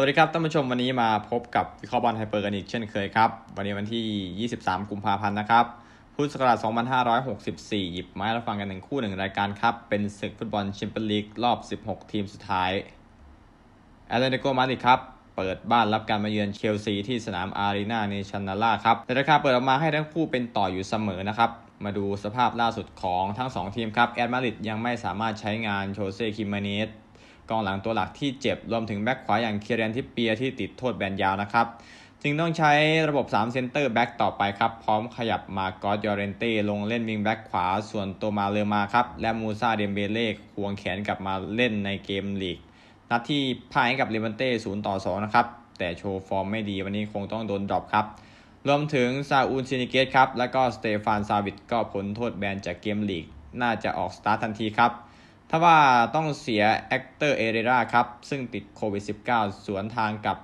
วัสดีครับท่านผู้ชมวันนี้มาพบกับวิเคราะห์บอลไฮเปอร์กันอีกเช่นเคยครับ วันนี้วันที่ 23 กุมภาพันธ์นะครับ พุทธศักราช2564 หยิบไม้แล้วฟังกันหนึ่งคู่หนึ่งรายการครับ เป็นศึกฟุตบอลแชมเปี้ยนลีกรอบ 16 ทีมสุดท้ายแอตเลติโกมาดริดครับ เปิดบ้านรับการมาเยือนเชลซีที่สนามอารีนาเนชันนาล่าครับแต่ราคาเปิดออกมาให้ทั้งคู่เป็นต่ออยู่เสมอนะครับมาดูสภาพล่าสุดของทั้ง 2 ทีมครับแอตมาดริดยังไม่สามารถใช้งานโชเซ่คิมมเนส กองหลังตัวหลักที่เจ็บ รวมถึงแบ็คขวาอย่างเคียเรนทิปเปียที่ติดโทษแบนยาวนะครับ จึงต้องใช้ระบบ 3 เซนเตอร์แบ็กต่อไปครับ พร้อมขยับมากอสยอเรนเต้ลงเล่นวิงแบ็กขวา ส่วนโตมาเลอมาครับ และมูซาเดมเบเล่ควงแขนกลับมาเล่นในเกมลีก นัดที่พ่ายให้กับเลวันเต้0ต่อ2นะครับแต่โชว์ฟอร์มไม่ดีวันนี้คงต้องโดนดรอปครับรวมถึงซาอูลซินิเกตครับ และก็สเตฟานซาวิตก็ผลโทษแบนจากเกมลีก น่าจะออกสตาร์ททันทีครับ ถ้าว่าต้องเสียแอคเตอร์เอเรราครับ ซึ่งติดโควิด -19 สวนทางกับ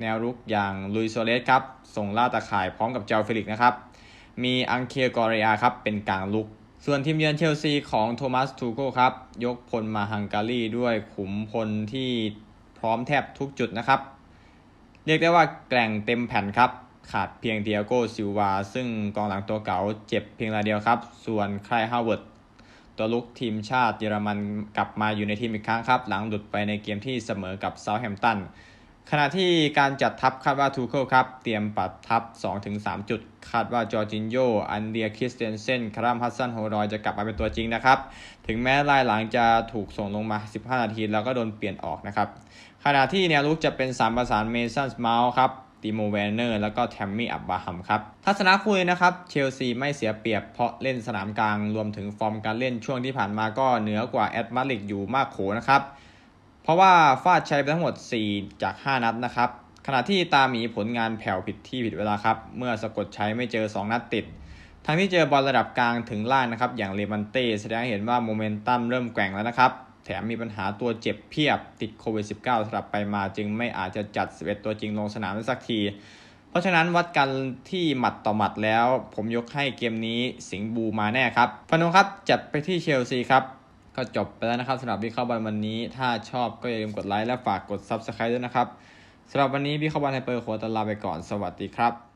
แนวรุกอย่างลุยโซเลสครับ ส่งล่าตาข่ายพร้อมกับเจลฟิลิกนะครับ มีอังเคลกอริอาครับ เป็นกลางลุก ส่วนทีมเยือนเชลซีของโทมัสทูโกครับ ยกพลมาฮังการีด้วยขุมพลที่พร้อมแทบทุกจุดนะครับ เรียกได้ว่าแกร่งเต็มแผ่นครับ ขาดเพียงเดียโกซิลวาซึ่งกองหลังตัวเก่าเจ็บเพียงรายเดียวครับ ส่วนไคลฮาวเวิร์ด ตัวลุกทีมชาติเยอรมันกลับมาอยู่ในทีมอีกครั้งครับ หลังหลุดไปในเกมที่เสมอกับเซาแฮมตันขณะที่การจัดทัพคาดว่าทูเคิลครับ เตรียมปัดทัพ 2-3 จุด คาดว่าจอร์จินโย อันเดียคริสเตนเซนคารัมฮัสซันโฮรอยจะกลับมาเป็นตัวจริงนะครับ ถึงแม้รายหลังจะถูกส่งลงมา 15 นาทีแล้วก็โดนเปลี่ยนออกนะครับ ขณะที่แนวลุกจะเป็น 3 ประสานเมสันสมาลครับ ติโมเวนเนอร์ แล้วก็แทมมี่อับบาฮัมครับ ทัศนะคุยนะครับเชลซีไม่เสียเปรียบเพราะเล่นสนามกลางรวมถึงฟอร์มการเล่นช่วงที่ผ่านมาก็เหนือกว่าแอตมาลิกอยู่มากโขนะครับเพราะว่าฟาดใช้ไปทั้งหมด 4 จาก 5 นัดนะครับ ขณะที่ตาหมีผลงานแผ่วผิดที่ผิดเวลาครับ เมื่อสะกดใช้ไม่เจอ 2 นัดติด ทั้งที่เจอบอลระดับกลางถึงล่างนะครับ อย่างเลมันเต้แสดงให้เห็นว่าโมเมนตัมเริ่มแกว่งแล้วนะครับ แถมมีปัญหาตัวเจ็บเพียบติดโควิด -19 สลับไปมาจึงไม่อาจจะจัด 11 ตัวจริงลงสนามได้สักที เพราะฉะนั้นวัดกันที่หมัดต่อหมัดแล้ว ผมยกให้เกมนี้สิงห์บูมาแน่ครับฟันธงครับ จัดไปที่เชลซีครับก็จบไปแล้วนะครับสำหรับวิเคราะห์บอลวันนี้ ถ้าชอบก็อย่าลืมกดไลค์และฝากกด Subscribe ด้วยนะครับสำหรับวันนี้วิเคราะห์บอลไฮเปอร์โคตวลาไปก่อนสวัสดีครับ